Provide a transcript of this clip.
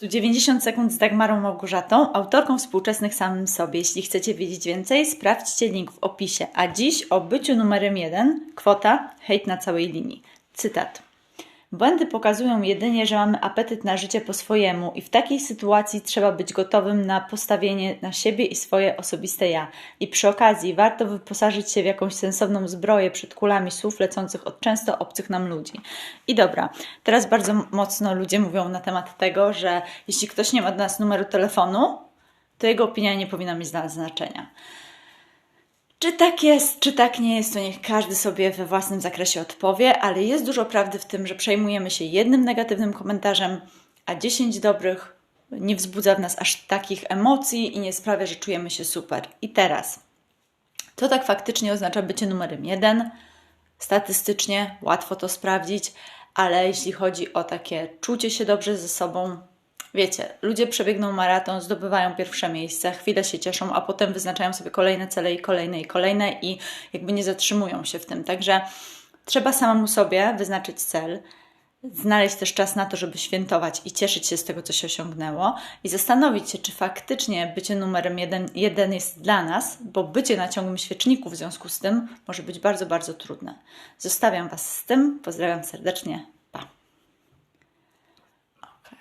Tu 90 sekund z Dagmarą Małgorzatą, autorką współczesnych samym sobie. Jeśli chcecie wiedzieć więcej, sprawdźcie link w opisie. A dziś o byciu numerem jeden, kwota, hejt na całej linii. Cytat. Błędy pokazują jedynie, że mamy apetyt na życie po swojemu i w takiej sytuacji trzeba być gotowym na postawienie na siebie i swoje osobiste ja. I przy okazji warto wyposażyć się w jakąś sensowną zbroję przed kulami słów lecących od często obcych nam ludzi. I dobra, teraz bardzo mocno ludzie mówią na temat tego, że jeśli ktoś nie ma do nas numeru telefonu, to jego opinia nie powinna mieć znaczenia. Czy tak jest, czy tak nie jest, to niech każdy sobie we własnym zakresie odpowie, ale jest dużo prawdy w tym, że przejmujemy się jednym negatywnym komentarzem, a 10 dobrych nie wzbudza w nas aż takich emocji i nie sprawia, że czujemy się super. I teraz, to tak faktycznie oznacza bycie numerem jeden. Statystycznie łatwo to sprawdzić, ale jeśli chodzi o takie czucie się dobrze ze sobą, Wiecie, ludzie przebiegną maraton, zdobywają pierwsze miejsce, chwilę się cieszą, a potem wyznaczają sobie kolejne cele i kolejne i kolejne i jakby nie zatrzymują się w tym. Także trzeba samemu sobie wyznaczyć cel, znaleźć też czas na to, żeby świętować i cieszyć się z tego, co się osiągnęło i zastanowić się, czy faktycznie bycie numerem jeden, jeden jest dla nas, bo bycie na ciągłym świeczniku w związku z tym może być bardzo, bardzo trudne. Zostawiam Was z tym, pozdrawiam serdecznie,